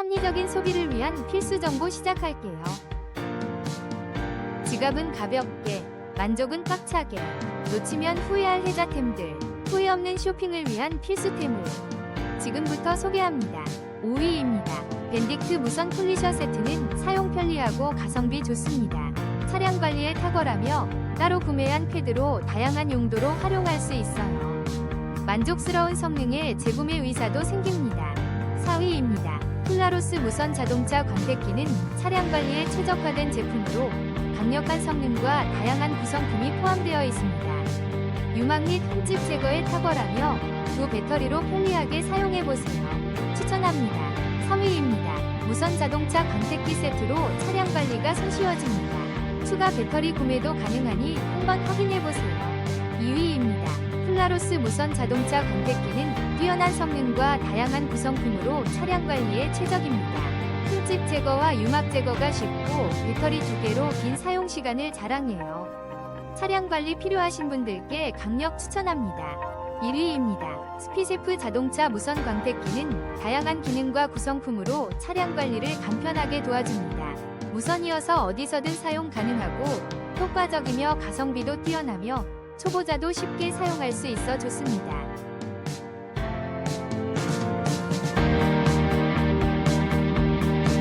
합리적인 소비를 위한 필수 정보 시작할게요. 지갑은 가볍게, 만족은 꽉차게, 놓치면 후회할 혜자템들, 후회 없는 쇼핑을 위한 필수템을 지금부터 소개합니다. 5위입니다. 밴딕트 무선 폴리셔 세트는 사용 편리하고 가성비 좋습니다. 차량 관리에 탁월하며 따로 구매한 패드로 다양한 용도로 활용할 수 있어요. 만족스러운 성능에 재구매 의사도 생깁니다. 4위입니다. 폴라로스 무선 자동차 광택기는 차량 관리에 최적화된 제품으로 강력한 성능과 다양한 구성품이 포함되어 있습니다. 유막 및 흠집 제거에 탁월하며 두 배터리로 편리하게 사용해보세요. 추천합니다. 3위입니다. 무선 자동차 광택기 세트로 차량 관리가 손쉬워집니다. 추가 배터리 구매도 가능하니 한번 확인해보세요. 2위입니다. 플라로스 무선 자동차 광택기는 뛰어난 성능과 다양한 구성품으로 차량 관리에 최적입니다. 흠집 제거와 유막 제거가 쉽고 배터리 두 개로 긴 사용 시간을 자랑해요. 차량 관리 필요하신 분들께 강력 추천합니다. 1위입니다. 스피세프 자동차 무선 광택기는 다양한 기능과 구성품으로 차량 관리를 간편하게 도와줍니다. 무선이어서 어디서든 사용 가능하고 효과적이며 가성비도 뛰어나며 초보자도 쉽게 사용할 수 있어 좋습니다.